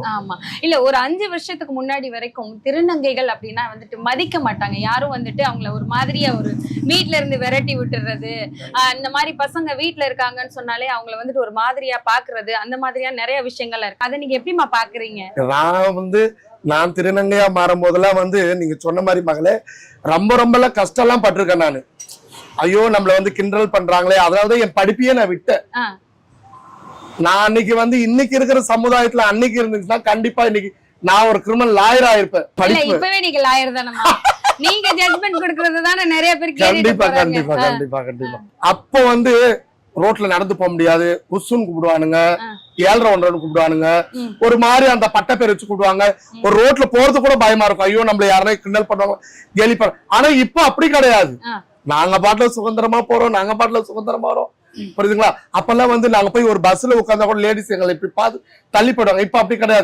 வரும் ஆமா. இல்ல ஒரு அஞ்சு வருஷத்துக்கு முன்னாடி வரைக்கும் திருநங்கைகள் அப்படின்னா வந்துட்டு மதிக்க மாட்டாங்க. யாரும் வந்துட்டு அவங்கள ஒரு மாதிரியா ஒரு வீட்ல இருந்து விரட்டி விட்டுறது இந்த மாதிரி பசங்க வீட்ல இருக்காங்கன்னு சொன்னாலே அவங்கள வந்துட்டு ஒரு மாதிரியா பாக்குறது அந்த மாதிரியா நிறைய விஷயங்கள் இருக்கு. அதை நீங்க எப்படிமா பாக்குறீங்க? நான் வந்து நான் திருநங்கையா மாறும் போதெல்லாம் வந்து நீங்க சொன்ன மாதிரி மகளே ரொம்ப ரொம்ப எல்லாம் கஷ்டம் எல்லாம் பட்டிருக்கேன் நானு. ஐயோ நம்மள வந்து கிண்டல் பண்றாங்களே அதாவது என் படிப்பையே நான் விட்டேன். நான் அன்னைக்கு வந்து இன்னைக்கு இருக்கிற சமுதாயத்துல அன்னைக்கு இருந்துச்சுன்னா கண்டிப்பா இன்னைக்கு நான் ஒரு கிரிமினல் லாயர் படிப்பு. இப்பவே நீங்க லாயர் தானமா நீங்க ஜட்மெண்ட் கொடுக்கறது தானே நிறைய பேர் கண்டிப்பா கண்டிப்பா. கண்டிப்பா கண்டிப்பா. அப்போ வந்து ரோட்ல நடந்து போக முடியாது. உசுன்னு கூப்பிடுவானுங்க. ஏழரை ஒன்றரை கூப்பிடுவானுங்க. ஒரு மாதிரி அந்த பட்ட பேர் வச்சு கூப்பிடுவாங்க. ஒரு ரோட்ல போறது கூட பயமா இருக்கும். ஐயோ நம்மள யாரா கிண்டல் பண்ணுவாங்க. கேலி பண்ண ஆனா இப்போ அப்படி கிடையாது. நாங்க பாட்டுல சுதந்திரமா போறோம். நாங்க பாட்டுல சுதந்திரமா வரோம். புரியுதுங்களா? அப்பெல்லாம் வந்து நாங்க போய் ஒரு பஸ்ல உட்கார்ந்தா கூட லேடிஸ் எங்களை இப்படி பார்த்து தள்ளி போயிடுவாங்க. இப்ப அப்படி கிடையாது.